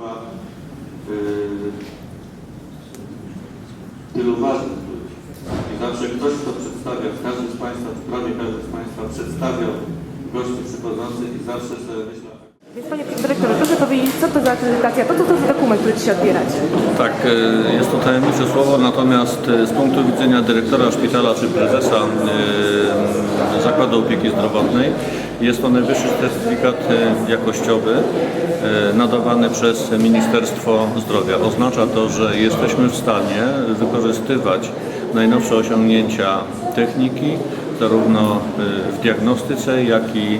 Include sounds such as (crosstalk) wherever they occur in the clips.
Państwa yy, tylu ważnych ludzi. I zawsze ktoś, kto przedstawia, każdy z Państwa, prawie każdy z Państwa przedstawiał gości przychodzących i zawsze sobie myślał, Więc panie dyrektorze, proszę powiedzieć, co to za akredytacja, to co to za dokument, który dzisiaj odbieracie? Tak, e, jest to tajemnicze słowo, natomiast e, z punktu widzenia dyrektora szpitala czy prezesa e, Zakładu Opieki Zdrowotnej jest to najwyższy certyfikat jakościowy nadawany przez Ministerstwo Zdrowia. Oznacza to, że jesteśmy w stanie wykorzystywać najnowsze osiągnięcia techniki, zarówno w diagnostyce, jak i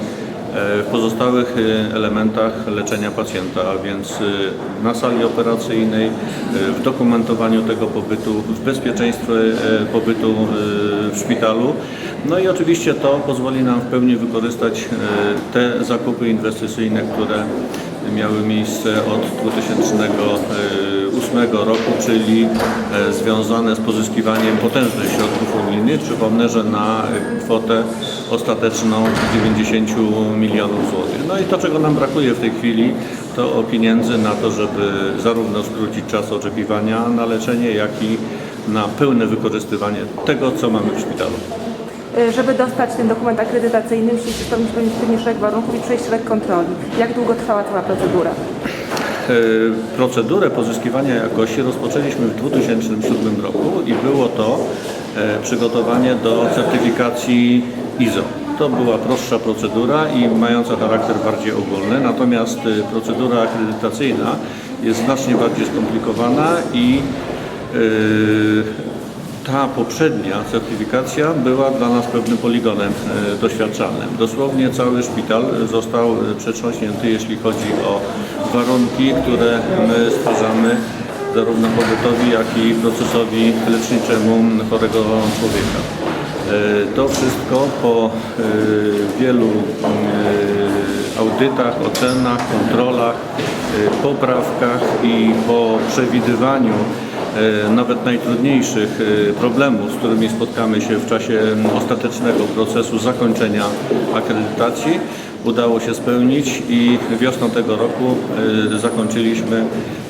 w pozostałych y, elementach leczenia pacjenta, a więc y, na sali operacyjnej, y, w dokumentowaniu tego pobytu, w bezpieczeństwie pobytu w szpitalu. No i oczywiście to pozwoli nam w pełni wykorzystać te zakupy inwestycyjne, które miały miejsce od 2008 roku, czyli e, związane z pozyskiwaniem potężnych środków unijnych. Przypomnę, że na kwotę ostateczną 90 milionów złotych. No i to, czego nam brakuje w tej chwili, to pieniędzy na to, żeby zarówno skrócić czas oczekiwania na leczenie, jak i na pełne wykorzystywanie tego, co mamy w szpitalu. Y, Żeby dostać ten dokument akredytacyjny, musicie spełnić pewnie szereg warunków i przejść szereg kontroli. Jak długo trwała cała procedura? E, Procedurę pozyskiwania jakości rozpoczęliśmy w 2007 roku i było to e, przygotowanie do certyfikacji ISO. To była prostsza procedura i mająca charakter bardziej ogólny, natomiast e, procedura akredytacyjna jest znacznie bardziej skomplikowana i ta poprzednia certyfikacja była dla nas pewnym poligonem e, doświadczalnym. Dosłownie cały szpital został e, przetrząśnięty, jeśli chodzi o warunki, które my stwarzamy zarówno pobytowi, jak i procesowi leczniczemu chorego człowieka. E, To wszystko po wielu audytach, ocenach, kontrolach, poprawkach i po przewidywaniu nawet najtrudniejszych e, problemów, z którymi spotkamy się w czasie ostatecznego procesu zakończenia akredytacji, udało się spełnić i wiosną tego roku e, zakończyliśmy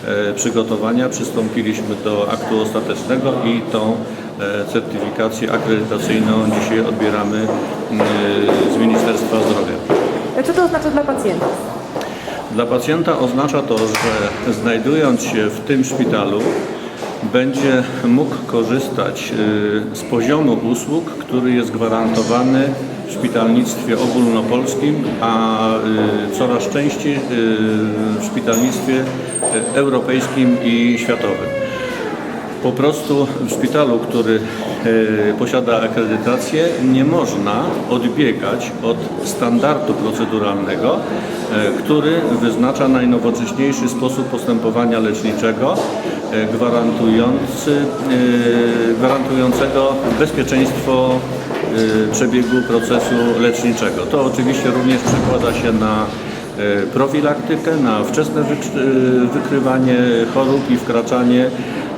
e, przygotowania, przystąpiliśmy do aktu ostatecznego i tą e, certyfikację akredytacyjną dzisiaj odbieramy z Ministerstwa Zdrowia. Co to oznacza dla pacjentów? Dla pacjenta oznacza to, że znajdując się w tym szpitalu, będzie mógł korzystać y, z poziomu usług, który jest gwarantowany w szpitalnictwie ogólnopolskim, a y, coraz częściej y, w szpitalnictwie europejskim i światowym. Po prostu w szpitalu, który posiada akredytację, nie można odbiegać od standardu proceduralnego, który wyznacza najnowocześniejszy sposób postępowania leczniczego, gwarantujący, e, gwarantującego bezpieczeństwo e, przebiegu procesu leczniczego. To oczywiście również przekłada się na e, profilaktykę, na wczesne wyk- e, wykrywanie chorób i wkraczanie e,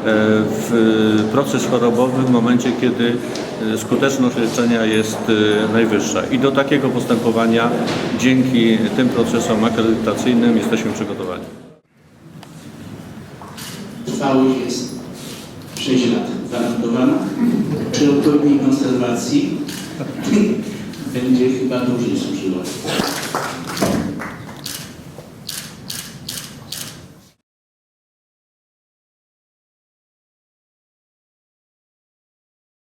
w proces chorobowy w momencie, kiedy e, skuteczność leczenia jest e, najwyższa. I do takiego postępowania dzięki tym procesom akredytacyjnym jesteśmy przygotowani. Trwałość jest 6 lat gwarantowana. Przy odpowiedniej konserwacji (laughs) będzie chyba dłużej służyła.